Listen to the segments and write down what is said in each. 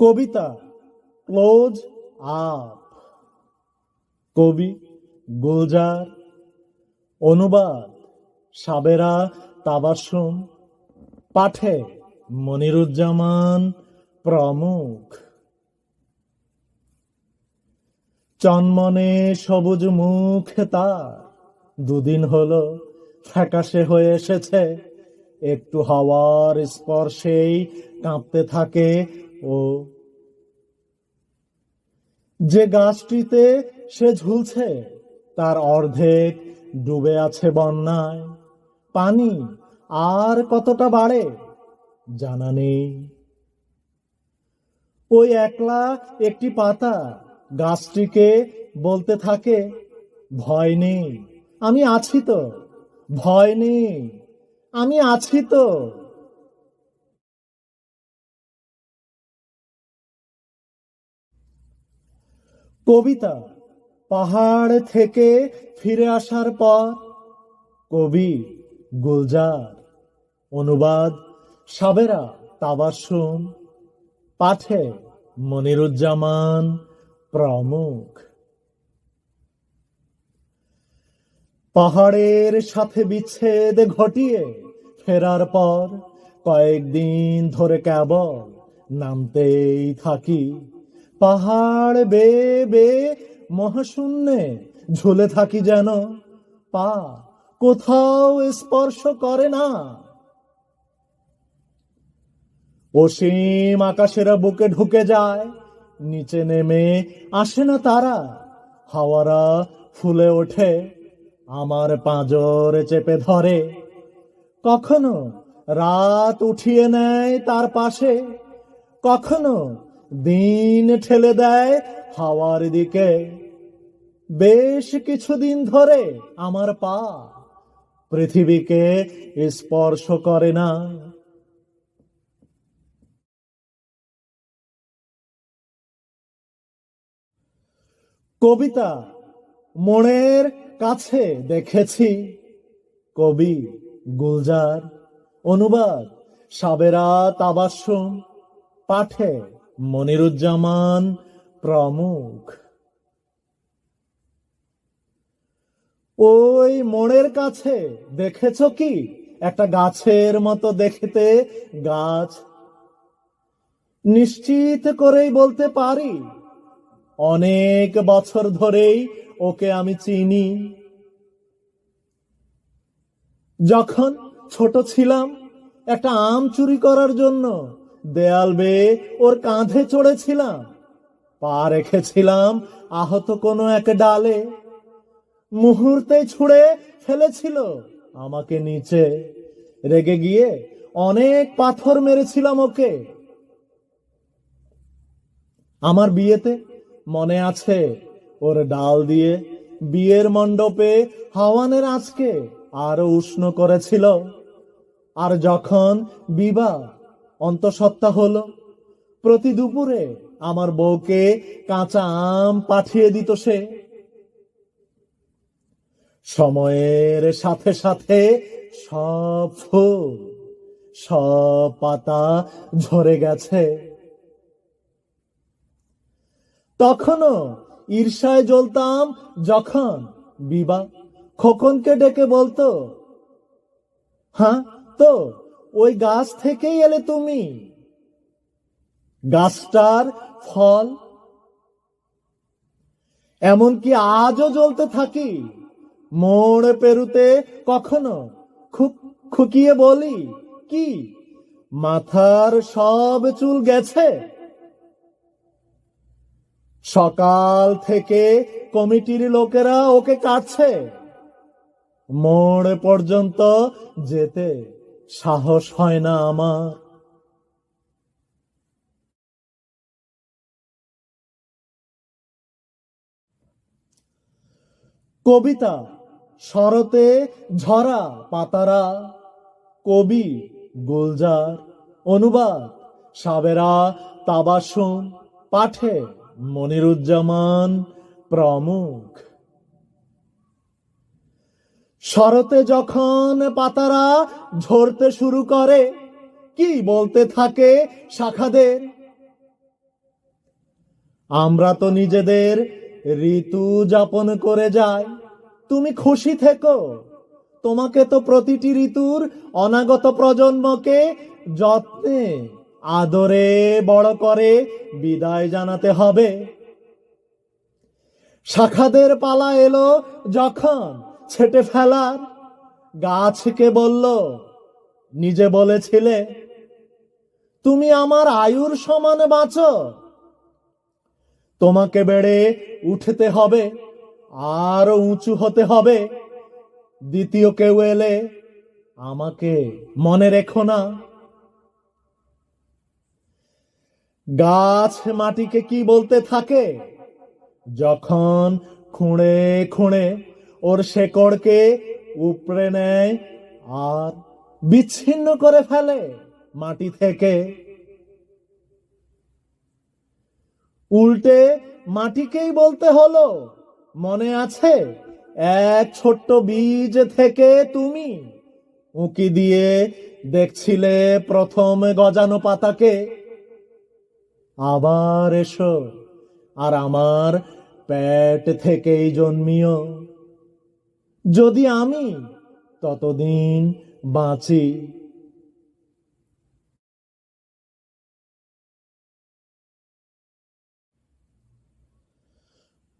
কবিতা। Close up. কবি, গুলজার, অনুবাদ, সাবেরা তাবাসুম, পাঠে মনিরুজ্জামান প্রমুখ। চনমনে সবুজ মুখ তার, দুদিন হলো ফ্যাকাশে হয়ে এসেছে। একটু হাওয়ার স্পর্শেই কাঁপতে থাকে ও যে গাছটিতে সে ঝুলছে, তার অর্ধেক ডুবে আছে বন্যায়। পানি আর কতটা বাড়ে, জানা নেই। ওই একলা একটি পাতা গাছটিকে বলতে থাকে, ভয় নেই, আমি আছি তো, ভয় নেই, আমি আছি তো। কবিতা, পাহাড় থেকে ফিরে আসার পর, কবি গুলজার, অনুবাদ সাবেরা তাবাসুম পাঠে মনিরুজ্জামান প্রমুখ। পাহাড়ের সাথে বিচ্ছেদ ঘটিয়ে ফেরার পর, কয়েকদিন ধরে কেবল নামতেই থাকি। পাহাড় বে বে মহাশূন্যে ঝুলে থাকি যেন। পা কোথাও স্পর্শ করে না। অসীম আকাশেরা বুকে ঢুকে যায়, নিচে নেমে আসে না তারা, হাওয়ারা ফুলে ওঠে, আমার পাঁজর চেপে ধরে। কখনো রাত উঠিয়ে নেয় তার পাশে, কখনো দিন ঠেলে দেয় হাওয়ার দিকে। বেশ কিছুদিন ধরে আমার পা পৃথিবীকে স্পর্শ করে না। কবিতা মনের কাছে দেখেছি। কবি গুলজার অনুবাদ সাবেরা তাবাসুম পাঠে মনিরুজ্জামান প্রমুখ। ওই মোড়ের কাছে দেখেছ কি? একটা গাছের মতো দেখতে গাছ। নিশ্চিত করেই বলতে পারি, অনেক বছর ধরেই ওকে আমি চিনি। যখন ছোট ছিলাম, একটা আম চুরি করার জন্য দেয়াল বেয়ে ওর কাঁধে চড়েছিলাম। পা রেখেছিলাম আহত কোনো এক ডালে। মুহূর্তে ছুঁড়ে ফেলেছিল আমাকে নিচে। রেগে গিয়ে অনেক পাথর মেরেছিলাম ওকে। আমার বিয়েতে মনে আছে ওর ডাল দিয়ে বিয়ের মণ্ডপে হাওয়ানের আজকে আরও উষ্ণ করেছিল। আর যখন বিবাহ অন্তঃসত্ত্বা হলো। প্রতি দুপুরে আমার বউকে কাঁচা আম পাঠিয়ে দিত সে। সময়ের সাথে সাথে সব ফুল, সব পাতা ঝরে গেছে। তখনও ঈর্ষায় জ্বলতাম যখন বিবা খোকনকে ডেকে বলতো হ্যাঁ তো ওই গাছ থেকেই এলে তুমি। গাছটার ফল। এমনকি আজও জ্বলতে থাকি। মোড় পেরুতে কখনো খুব খুকিয়ে বলি, কি? মাথার সব চুল গেছে? সকাল থেকে কমিটির লোকেরা ওকে কাটছে। মোড় পর্যন্ত যেতে সাহস হয় না আমার। কবিতা, শরতে ঝরা পাতারা, কবি, গুলজার, অনুবাদ, সাবেরা তাবাসুম পাঠে মনিরুজ্জামান প্রমুখ। শরতে যখন পাতারা ঝরতে শুরু করে, কি বলতে থাকে শাখাদের? আমরা তো নিজেদের ঋতু যাপন করে যাই। তুমি খুশি থেকো। তোমাকে তো প্রতিটি ঋতুর অনাগত প্রজন্মকে যত্নে, আদরে বড় করে বিদায় জানাতে হবে। শাখাদের পালা এলো যখন ছেটে ফেলার। গাছকে বলল, নিজে বলেছিলে, তুমি আমার আয়ুর সমান বাঁচো। তোমাকে বেড়ে উঠতে হবে, আর উঁচু হতে হবে। দ্বিতীয় কেউ এলে আমাকে মনে রেখো না। গাছ মাটিকে কি বলতে থাকে? যখন খুঁড়ে খুঁড়ে ওর শেকড়কে উপড়ে নেয় আর বিচ্ছিন্ন করে ফেলে মাটি থেকে। উল্টে মাটিকেই বলতে হলো, মনে আছে? এক ছোট্ট বীজ থেকে তুমি উঁকি দিয়ে দেখছিলে প্রথম গজানো পাতাকে। আবার এসো, আর আমার পেট থেকেই জন্মিও। যদি আমি ততদিন বাঁচি।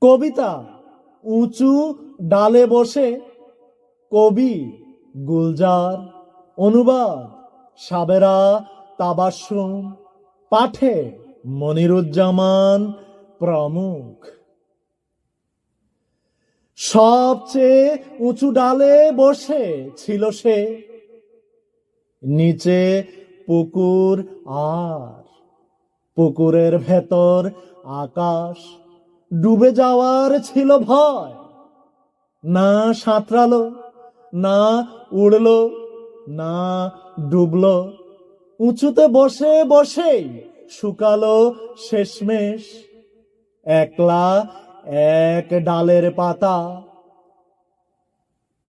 কবিতা উঁচু ডালে বসে, কবি গুলজার, অনুবাদ সাবেরা তাবাসুম পাঠে মনিরুজ্জামান প্রমুখ। সবচেয়ে উঁচু ডালে বসে ছিল সে, নিচে পুকুর আর। পুকুরের ভেতর আকাশ ডুবে যাওয়ার ছিল ভয়। না সাঁতরালো, না উড়লো, না ডুবলো। উঁচুতে বসে বসেই শুকালো শেষমেশ। একলা এক ডালের পাতা